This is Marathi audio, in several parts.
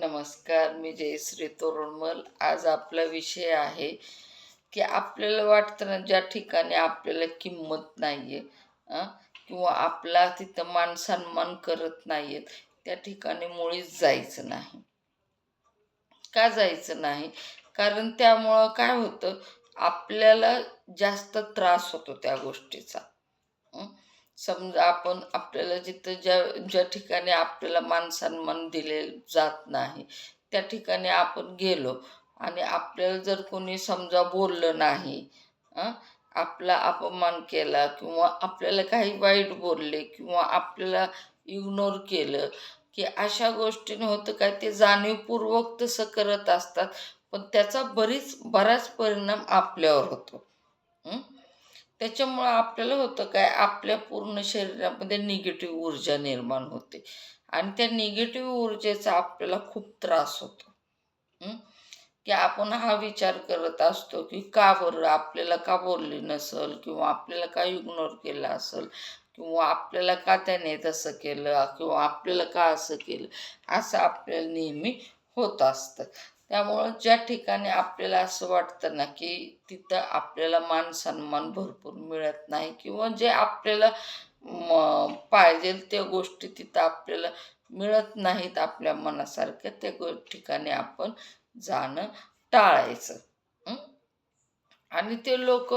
नमस्कार मी जयश्री तोरणमल. आज आपला विषय आहे की आपल्याला वाटतं ना ज्या ठिकाणी आपल्याला किंमत नाही आहे किंवा आपला तिथं मान सन्मान करत नाही आहेत त्या ठिकाणी मुळीच जायचं नाही. का जायचं नाही? कारण त्यामुळं काय होतं आपल्याला जास्त त्रास होतो त्या गोष्टीचा. समजा आपण आपल्याला जिथं ज्या ज्या ठिकाणी आपल्याला मान सन्मान दिले जात नाही त्या ठिकाणी आपण गेलो आणि आपल्याला जर कोणी समजा बोललं नाही आपला अपमान केला किंवा आपल्याला काही वाईट बोलले किंवा आपल्याला इग्नोर केलं की अशा गोष्टीने होतं काय ते जाणीवपूर्वक तसं करत असतात पण त्याचा बरीच बराच परिणाम आपल्यावर होतो. त्याच्यामुळं आपल्याला होतं काय आपल्या पूर्ण शरीरामध्ये निगेटिव्ह ऊर्जा निर्माण होते. आणि त्या निगेटिव्ह ऊर्जेचा आपल्याला खूप त्रास होतो. की आपण हा विचार करत असतो की का बरं आपल्याला का बोलली नसल किंवा आपल्याला का इग्नोर केलं असेल किंवा आपल्याला का त्याने तसं केलं किंवा आपल्याला का असं केलं असं आपल्याला नेहमी होत असतं. त्यामुळं ज्या ठिकाणी आपल्याला असं वाटतं ना की तिथं आपल्याला मान सन्मान भरपूर मिळत नाही किंवा जे आपल्याला पाहिजे त्या गोष्टी तिथं आपल्याला मिळत नाहीत आपल्या मनासारख्या त्या गो ठिकाणी आपण जाणं टाळायचं. आणि ते लोक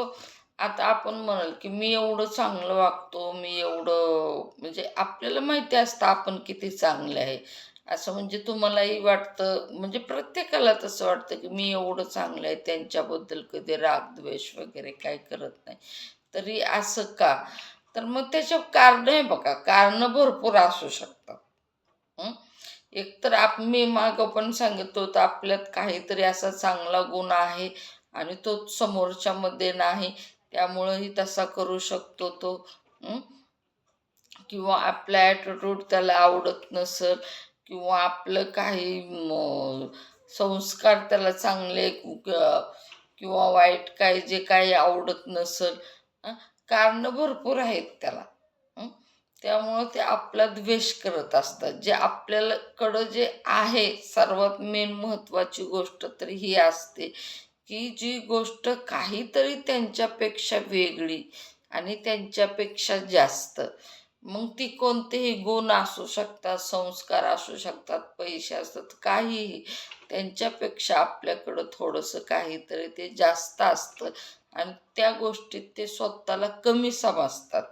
आता आपण म्हणाल की मी एवढं चांगलं वागतो मी एवढं म्हणजे आपल्याला माहिती असतं आपण किती चांगले आहे. असं म्हणजे तुम्हालाही वाटतं म्हणजे प्रत्येकाला तसं वाटतं की मी एवढं चांगलं आहे त्यांच्याबद्दल कधी राग द्वेष वगैरे काय करत नाही. तरी असं का? तर मग त्याच्या कारण आहे बघा कारणं भरपूर असू शकतात. एक तर आप मी मागं पण सांगितलं होतं आपल्यात काहीतरी असा चांगला गुण आहे आणि तो समोरच्यामध्ये नाही त्यामुळंही तसा करू शकतो तो. किंवा आपला ॲटिट्यूड त्याला आवडत नसेल किंवा आपलं काही संस्कार त्याला चांगले किंवा वाईट काही जे काही आवडत नसेल कारणं भरपूर आहेत त्याला. त्यामुळं ते आपला द्वेष करत असतात. जे आपल्याकडं जे आहे सर्वात मेन महत्त्वाची गोष्ट तर ही असते की जी गोष्ट काहीतरी त्यांच्यापेक्षा वेगळी आणि त्यांच्यापेक्षा जास्त. मग ती कोणतेही गुण असू शकतात संस्कार असू शकतात पैसे असतात काहीही. त्यांच्यापेक्षा आपल्याकडं थोडंसं काहीतरी ते जास्त असतं. आणि त्या गोष्टीत ते स्वतःला कमी समजतात.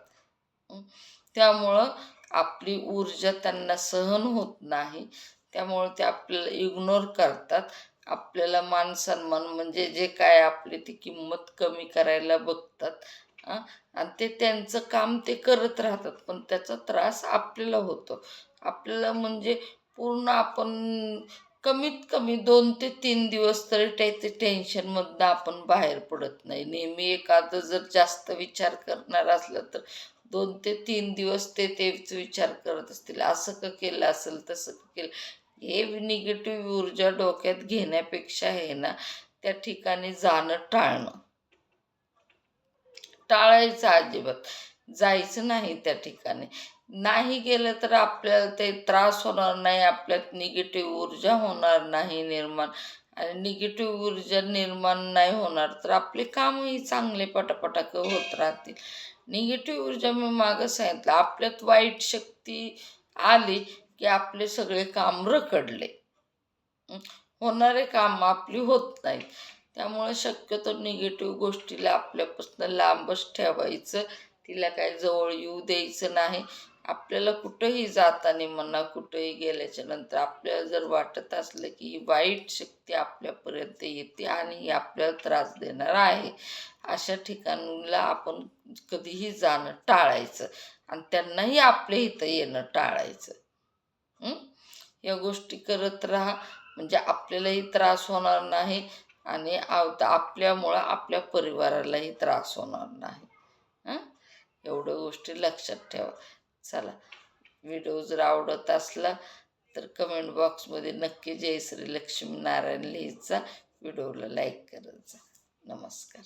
त्यामुळं आपली ऊर्जा त्यांना सहन होत नाही. त्यामुळं ते आपल्याला इग्नोर करतात. आपल्याला मान सन्मान म्हणजे जे काय आपली ती किंमत कमी करायला बघतात. आणि ते त्यांचं काम ते करत राहतात पण त्याचा त्रास आपल्याला होतो. आपल्याला म्हणजे पूर्ण आपण कमीत कमी दोन ते तीन दिवस तरी ते ते टेन्शनमधनं आपण बाहेर पडत नाही. नेहमी एखादं जर जास्त विचार करणार असलं तर दोन ते तीन दिवस ते तेच विचार करत असतील. असं का केलं असेल तसं का केलं? हे निगेटिव्ह ऊर्जा डोक्यात घेण्यापेक्षा आहे ना त्या ठिकाणी जाणं टाळणं. टाळायचं अजिबात. जायचं नाही त्या ठिकाणी. नाही गेलं तर आपल्याला ते त्रास होणार नाही आपल्यात निगेटिव्ह ऊर्जा होणार नाही निर्माण. आणि निगेटिव्ह ऊर्जा निर्माण नाही होणार तर आपले कामही चांगले पटापटाक होत राहतील. निगेटिव्ह ऊर्जा मी मागं सांगितलं. आपल्यात वाईट शक्ती आली की आपले सगळे काम रखडले. होणारे काम आपली होत नाहीत. त्यामुळे शक्यतो निगेटिव्ह गोष्टीला आपल्यापासून लांबच ठेवायचं. तिला काय जवळ येऊ द्यायचं नाही. आपल्याला कुठंही जाताना म्हणा कुठंही गेल्याच्यानंतर आपल्याला जर वाटत असलं की ही वाईट शक्ती आपल्यापर्यंत येते आणि ही आपल्याला त्रास देणार आहे अशा ठिकाणला आपण कधीही जाणं टाळायचं आणि त्यांनाही आपल्या इथं येणं टाळायचं. या गोष्टी करत राहा. म्हणजे आपल्यालाही त्रास होणार नाही. आणि आपल्यामुळं आपल्या परिवारालाही त्रास होणार नाही. हं? एवढ्या गोष्टी लक्षात ठेवा. चला व्हिडिओ जर आवडत असला तर कमेंट बॉक्समध्ये नक्की जय श्री लक्ष्मी नारायण लिहायचा व्हिडिओला लाईक करत जा. नमस्कार.